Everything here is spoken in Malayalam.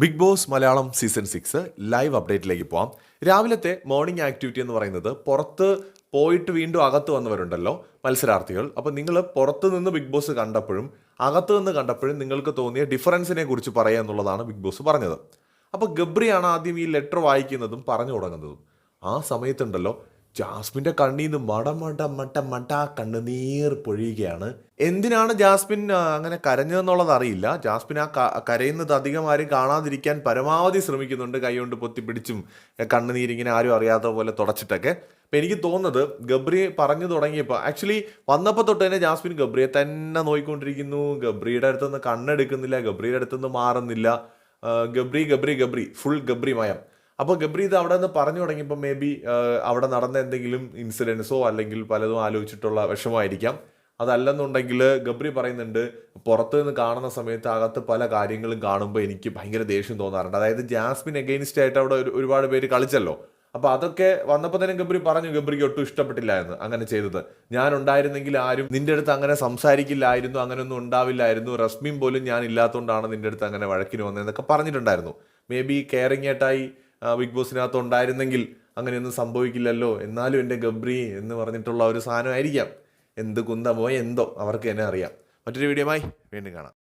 Big boss Malayalam season six live അപ്ഡേറ്റിലേക്ക് പോവാം. രാവിലത്തെ മോർണിംഗ് ആക്ടിവിറ്റി എന്ന് പറയുന്നത് പുറത്ത് പോയിട്ട് വീണ്ടും അകത്ത് വന്നവരുണ്ടല്ലോ മത്സരാർത്ഥികൾ. അപ്പോൾ നിങ്ങൾ പുറത്ത് നിന്ന് ബിഗ് ബോസ് കണ്ടപ്പോഴും അകത്ത് നിന്ന് കണ്ടപ്പോഴും നിങ്ങൾക്ക് തോന്നിയ ഡിഫറൻസിനെ കുറിച്ച് പറയുക എന്നുള്ളതാണ് ബിഗ് ബോസ് പറഞ്ഞത്. അപ്പോൾ ഗബ്രിയാണ് ആദ്യം ഈ ലെറ്റർ വായിക്കുന്നതും പറഞ്ഞു തുടങ്ങുന്നതും. ആ സമയത്തുണ്ടല്ലോ ജാസ്മിന്റെ കണ്ണിൽ നിന്ന് മട മട മട്ട മട്ട കണ്ണുനീർ പൊഴിയുകയാണ്. എന്തിനാണ് ജാസ്മിൻ അങ്ങനെ കരഞ്ഞതെന്നുള്ളത് അറിയില്ല. ജാസ്മിൻ ആ കരയുന്നത് അധികം ആരും കാണാതിരിക്കാൻ പരമാവധി ശ്രമിക്കുന്നുണ്ട്. കൈകൊണ്ട് പൊത്തിപ്പിടിച്ചും കണ്ണുനീരിങ്ങനെ ആരും അറിയാത്ത പോലെ തുടച്ചിട്ടൊക്കെ. അപ്പം എനിക്ക് തോന്നുന്നത് ഗബ്രി പറഞ്ഞു തുടങ്ങിയപ്പോൾ ആക്ച്വലി വന്നപ്പോൾ തൊട്ട് തന്നെ ജാസ്മിൻ ഗബ്രിയെ തന്നെ നോയിക്കൊണ്ടിരിക്കുന്നു. ഗബ്രിയുടെ അടുത്തുനിന്ന് കണ്ണെടുക്കുന്നില്ല ഗബ്രിയുടെ അടുത്തുനിന്ന് മാറുന്നില്ല. ഗബ്രി ഗബ്രി ഗബ്രി ഫുൾ ഗബ്രി മയം. അപ്പോൾ ഗബ്രീദ് ഇത് അവിടെ നിന്ന് പറഞ്ഞു തുടങ്ങിയപ്പോൾ മേ ബി അവിടെ നടന്ന എന്തെങ്കിലും ഇൻസിഡൻസോ അല്ലെങ്കിൽ പലതും ആലോചിച്ചിട്ടുള്ള വിഷമമായിരിക്കാം. അതല്ലെന്നുണ്ടെങ്കിൽ ഗബ്രി പറയുന്നുണ്ട് പുറത്ത് നിന്ന് കാണുന്ന സമയത്ത് അകത്ത് പല കാര്യങ്ങളും കാണുമ്പോൾ എനിക്ക് ഭയങ്കര ദേഷ്യം തോന്നാറുണ്ട്. അതായത് ജാസ്മിൻ എഗെയിൻസ്റ്റ് ആയിട്ട് അവിടെ ഒരു- ഒരുപാട് പേര് കളിച്ചല്ലോ. അപ്പോൾ അതൊക്കെ വന്നപ്പോൾ തന്നെ ഗബ്രി പറഞ്ഞു ഗബ്രിക്ക് ഒട്ടും ഇഷ്ടപ്പെട്ടില്ല എന്ന് അങ്ങനെ ചെയ്തത്. ഞാൻ ഉണ്ടായിരുന്നെങ്കിൽ ആരും നിന്റെ അടുത്ത് അങ്ങനെ സംസാരിക്കില്ലായിരുന്നു അങ്ങനെയൊന്നും ഉണ്ടാവില്ലായിരുന്നു. റസ്മിൻ പോലും ഞാൻ ഇല്ലാത്തതുകൊണ്ടാണ് നിന്റെ അടുത്ത് അങ്ങനെ വഴക്കിന് വന്നതെന്നൊക്കെ പറഞ്ഞിട്ടുണ്ടായിരുന്നു. മേ ബി കെയറിങ് ആയിട്ടായി ബിഗ് ബോസിനകത്ത് ഉണ്ടായിരുന്നെങ്കിൽ അങ്ങനെയൊന്നും സംഭവിക്കില്ലല്ലോ. എന്നാലും എന്റെ ഗബ്രി എന്ന് പറഞ്ഞിട്ടുള്ള ഒരു സാധനമായിരിക്കാം എന്ത് കുന്തമോ എന്തോ അവർക്ക് തന്നെ അറിയാം. മറ്റൊരു വീഡിയോമായി വീണ്ടും കാണാം.